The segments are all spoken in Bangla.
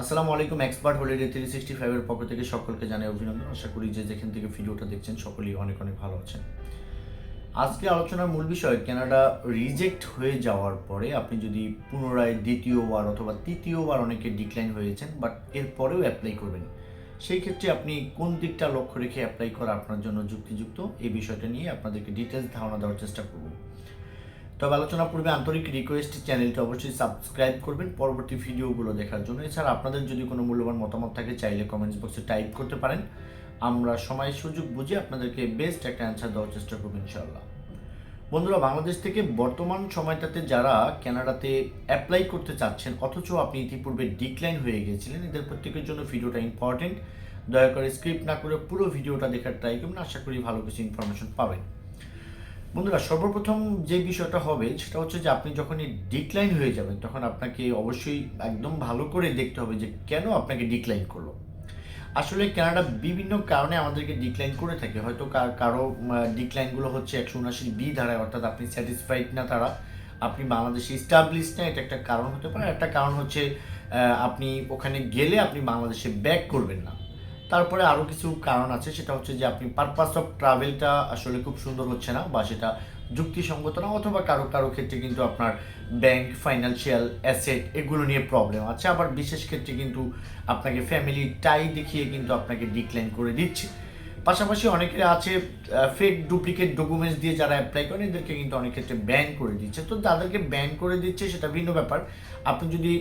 আসসালামু আলাইকুম এক্সপার্ট হলিডে থ্রি সিক্সটি ফাইভের পক্ষ থেকে সকলকে জানাই অভিনন্দন। আশা করি যে যেখান থেকে ভিডিওটা দেখছেন সকলেই অনেক অনেক ভালো আছেন। আজকে আলোচনার মূল বিষয়, কানাডা রিজেক্ট হয়ে যাওয়ার পরে আপনি যদি পুনরায় দ্বিতীয়বার অথবা তৃতীয়বার অনেকে ডিক্লাইন হয়েছেন বাট এরপরেও অ্যাপ্লাই করবেন, সেই ক্ষেত্রে আপনি কোন দিকটা লক্ষ্য রেখে অ্যাপ্লাই করা আপনার জন্য যুক্তিযুক্ত, এই বিষয়টা নিয়ে আপনাদেরকে ডিটেলস ধারণা দেওয়ার চেষ্টা করব। তবে আলোচনা পূর্বে আন্তরিক রিকোয়েস্ট চ্যানেলটি অবশ্যই সাবস্ক্রাইব করবেন। পরবর্তী ভিডিওগুলো দেখার জন্য। এছাড়া আপনাদের যদি কোনো মূল্যবান মতামত থাকে, চাইলে কমেন্টস বক্সে টাইপ করতে পারেন। আমরা সময়, সুযোগ বুঝে আপনাদেরকে বেস্ট একটা অ্যান্সার দেওয়ার চেষ্টা করব ইনশাল্লাহ বন্ধুরা, বাংলাদেশ থেকে বর্তমান সময়টাতে যারা কানাডাতে অ্যাপ্লাই করতে চাচ্ছেন, অথচ আপনি ইতিপূর্বে ডিক্লাইন হয়ে গিয়েছিলেন, এদের প্রত্যেকের জন্য ভিডিওটা ইম্পর্টেন্ট দয়া করে স্ক্রিপ্ট না করে পুরো ভিডিওটা দেখার ট্রাই করবেন আশা করি ভালো কিছু ইনফরমেশন পাবেন। বন্ধুরা, সর্বপ্রথম যে বিষয়টা হবে সেটা হচ্ছে যে আপনি যখনই ডিক্লাইন হয়ে যাবেন, তখন আপনাকে অবশ্যই একদম ভালো করে দেখতে হবে যে কেন আপনাকে ডিক্লাইন করল। আসলে কানাডা বিভিন্ন কারণে আমাদেরকে ডিক্লাইন করে থাকে। হয়তো কারও ডিক্লাইনগুলো হচ্ছে একশো উনাশি বি ধারায়, অর্থাৎ আপনি স্যাটিসফাইড না তারা। আপনি বাংলাদেশে স্টাবলিশ না, এটা একটা কারণ হতে পারে। একটা কারণ হচ্ছে আপনি ওখানে গেলে আপনি বাংলাদেশে ব্যাক করবেন না। তারপরে আরও কিছু কারণ আছে, সেটা হচ্ছে যে আপনি পারপাস অফ ট্রাভেলটা আসলে খুব সুন্দর হচ্ছে না বা সেটা যুক্তিসঙ্গত না অথবা কারও কারও ক্ষেত্রে কিন্তু আপনার ব্যাংক ফাইন্যান্সিয়াল অ্যাসেট এগুলো নিয়ে প্রবলেম আছে। আবার বিশেষ ক্ষেত্রে কিন্তু আপনাকে ফ্যামিলি টাই দেখিয়ে কিন্তু আপনাকে ডিক্লাইন করে দিচ্ছে। পাশাপাশি অনেকে আছে ফেক ডুপ্লিকেট ডকুমেন্টস দিয়ে যারা অ্যাপ্লাই করেন, এদেরকে কিন্তু অনেক ক্ষেত্রে ব্যান করে দিচ্ছে। তো তাদেরকে ব্যান করে দিচ্ছে, সেটা ভিন্ন ব্যাপার। আপনি যদি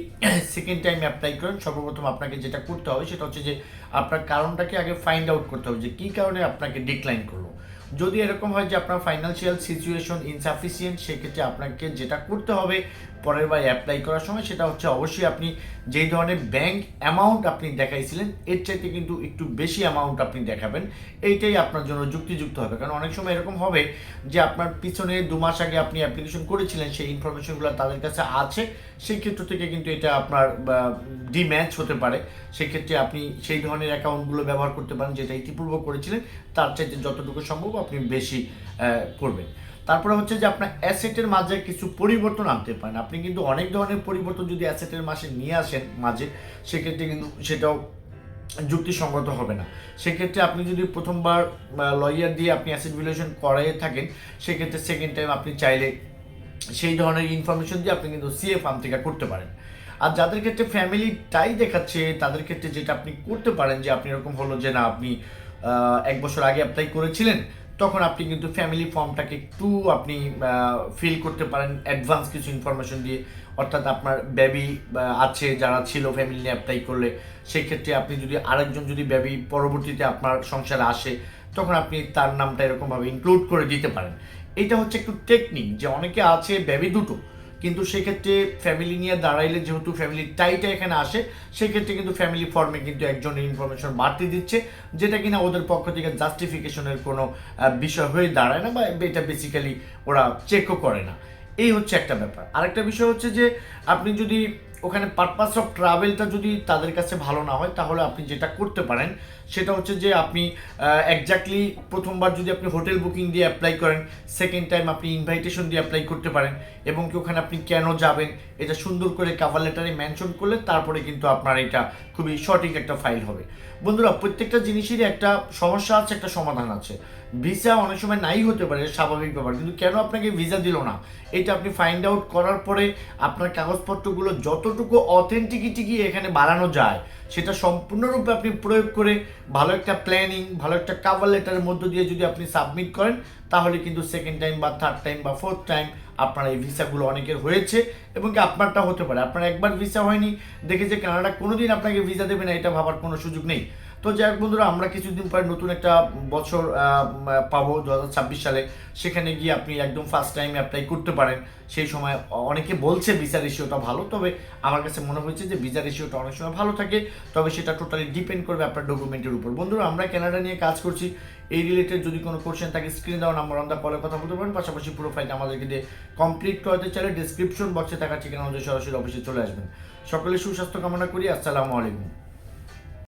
সেকেন্ড টাইম অ্যাপ্লাই করেন, সর্বপ্রথম আপনাকে যেটা করতে হবে, সেটা হচ্ছে যে আপনার কারণটাকে আগে ফাইন্ড আউট করতে হবে যে কী কারণে আপনাকে ডিক্লাইন করল। যদি এরকম হয় যে আপনার ফাইন্যান্সিয়াল সিচুয়েশন ইনসাফিসিয়েন্ট সেক্ষেত্রে আপনাকে যেটা করতে হবে পরের বার অ্যাপ্লাই করার সময়, সেটা হচ্ছে অবশ্যই আপনি যেই ধরনের ব্যাংক অ্যামাউন্ট আপনি দেখাইছিলেন, এর চাইতে কিন্তু একটু বেশি অ্যামাউন্ট আপনি দেখাবেন। এইটাই আপনার জন্য যুক্তিযুক্ত হবে। কারণ অনেক সময় এরকম হবে যে আপনার পিছনে দু মাস আগে আপনি অ্যাপ্লিকেশন করেছিলেন, সেই ইনফরমেশনগুলো তাদের কাছে আছে, সেই ক্ষেত্র থেকে কিন্তু এটা আপনার ডিম্যাচ হতে পারে। সেক্ষেত্রে আপনি সেই ধরনের অ্যাকাউন্টগুলো ব্যবহার করতে পারেন, যেটা ইতিপূর্ব করেছিলেন, তার চাইতে যতটুকু সম্ভব আপনি বেশি করবেন। তারপরে হচ্ছে যে আপনার অ্যাসেটের মাঝে কিছু পরিবর্তন আনতে পারেন। আপনি কিন্তু অনেক ধরনের পরিবর্তন যদি অ্যাসেটের মাসে নিয়ে আসেন, মাঝে, সেক্ষেত্রে কিন্তু সেটাও যুক্তিসঙ্গত হবে না। সেক্ষেত্রে আপনি যদি প্রথমবার লয়ার দিয়ে আপনি অ্যাসেট ভ্যালুয়েশন করাই থাকেন, সেক্ষেত্রে সেকেন্ড টাইম আপনি চাইলে সেই ধরনের ইনফরমেশন দিয়ে আপনি কিন্তু সিএ ফার্ম থেকে করতে পারেন। আর যাদের ক্ষেত্রে ফ্যামিলি ফ্যামিলিটাই দেখাচ্ছে, তাদের ক্ষেত্রে যেটা আপনি করতে পারেন যে আপনি এরকম হলো যে না, আপনি এক বছর আগে অ্যাপ্লাই করেছিলেন তখন আপনি কিন্তু ফ্যামিলি ফর্মটাকে একটু আপনি ফিল করতে পারেন অ্যাডভান্স কিছু ইনফরমেশন দিয়ে। অর্থাৎ আপনার ব্যবি আছে, যারা ছিল ফ্যামিলি নিয়ে অ্যাপ্লাই করলে, সেক্ষেত্রে আপনি যদি আরেকজন যদি ব্যবি পরবর্তীতে আপনার সংসারে আসে, তখন আপনি তার নামটা এরকমভাবে ইনক্লুড করে দিতে পারেন। এটা হচ্ছে একটু টেকনিক যে অনেকে আছে ব্যবি দুটো কিন্তু সেক্ষেত্রে ফ্যামিলি নিয়ে দাঁড়াইলে যেহেতু ফ্যামিলি টাইটা এখানে আসে, সেক্ষেত্রে কিন্তু ফ্যামিলি ফর্মে কিন্তু একজনের ইনফরমেশন বাড়তি দিচ্ছে, যেটা কিনা ওদের পক্ষ থেকে জাস্টিফিকেশনের কোনো বিষয় হয়ে দাঁড়ায় না বা এটা বেসিক্যালি ওরা চেকও করে না। এই হচ্ছে একটা ব্যাপার। আরেকটা বিষয় হচ্ছে যে, আপনি যদি ওখানে পারপাস অফ ট্রাভেলটা যদি তাদের কাছে ভালো না হয়, তাহলে আপনি যেটা করতে পারেন সেটা হচ্ছে যে আপনি একজাক্টলি প্রথমবার যদি আপনি হোটেল বুকিং দিয়ে অ্যাপ্লাই করেন সেকেন্ড টাইম আপনি ইনভাইটেশন দিয়ে অ্যাপ্লাই করতে পারেন এবং কি ওখানে আপনি কেন যাবেন, এটা সুন্দর করে কাভার লেটারে মেনশন করলে তারপরে কিন্তু আপনার এটা খুবই সঠিক একটা ফাইল হবে। বন্ধুরা, প্রত্যেকটা জিনিসেরই একটা সমস্যা আছে, একটা সমাধান আছে। ভিসা অনেক সময় নাই হতে পারে স্বাভাবিক ব্যাপার, কিন্তু কেন আপনাকে ভিসা দিল না? এটা আপনি ফাইন্ড আউট করার পরে আপনার কাগজপত্রগুলো যতটুকু অথেন্টিকিটি কি এখানে বাড়ানো যায় সেটা সম্পূর্ণরূপে আপনি প্রয়োগ করে ভালো একটা প্ল্যানিং ভালো একটা কাভার লেটারের মধ্য দিয়ে যদি আপনি সাবমিট করেন, তাহলে কিন্তু সেকেন্ড টাইম বা থার্ড টাইম বা ফোর্থ টাইম আপনার এই ভিসাগুলো অনেকের হয়েছে এবং কি আপনারটা হতে পারে। আপনার একবার ভিসা হয়নি, দেখে যে কানাডা কোনোদিন আপনাকে ভিসা দেবে না, এটা ভাবার কোনো সুযোগ নেই। তো যাই হোক বন্ধুরা, আমরা কিছুদিন পরে নতুন একটা বছর পাবো দু সালে। সেখানে গিয়ে আপনি একদম ফার্স্ট টাইম অ্যাপ্লাই করতে পারেন। সেই সময় অনেকে বলছে ভিসা রেশিওটা ভালো, তবে আমার কাছে মনে হয়েছে যে ভিসা রেশিওটা অনেক সময় ভালো থাকে। তবে সেটা টোটালি ডিপেন্ড করবে আপনার ডকুমেন্টের উপর। বন্ধুরা, আমরা কানাডা নিয়ে কাজ করছি। এই রিলেটেড যদি কোনো কোশ্চেন থাকে স্ক্রিনে দেওয়া নাম্বার আমরা পরে কথা বলতে পারেন। পাশাপাশি পুরো ফাইলটা আমাদেরকে দিয়ে কমপ্লিট করতে চাইলে ডিসক্রিপশন বক্সে থাকা ঠিকানা অনুযায়ী সরাসরি অফিসে চলে আসবেন। সকলে সুস্বাস্থ্য কামনা করি। আসসালামু আলাইকুম।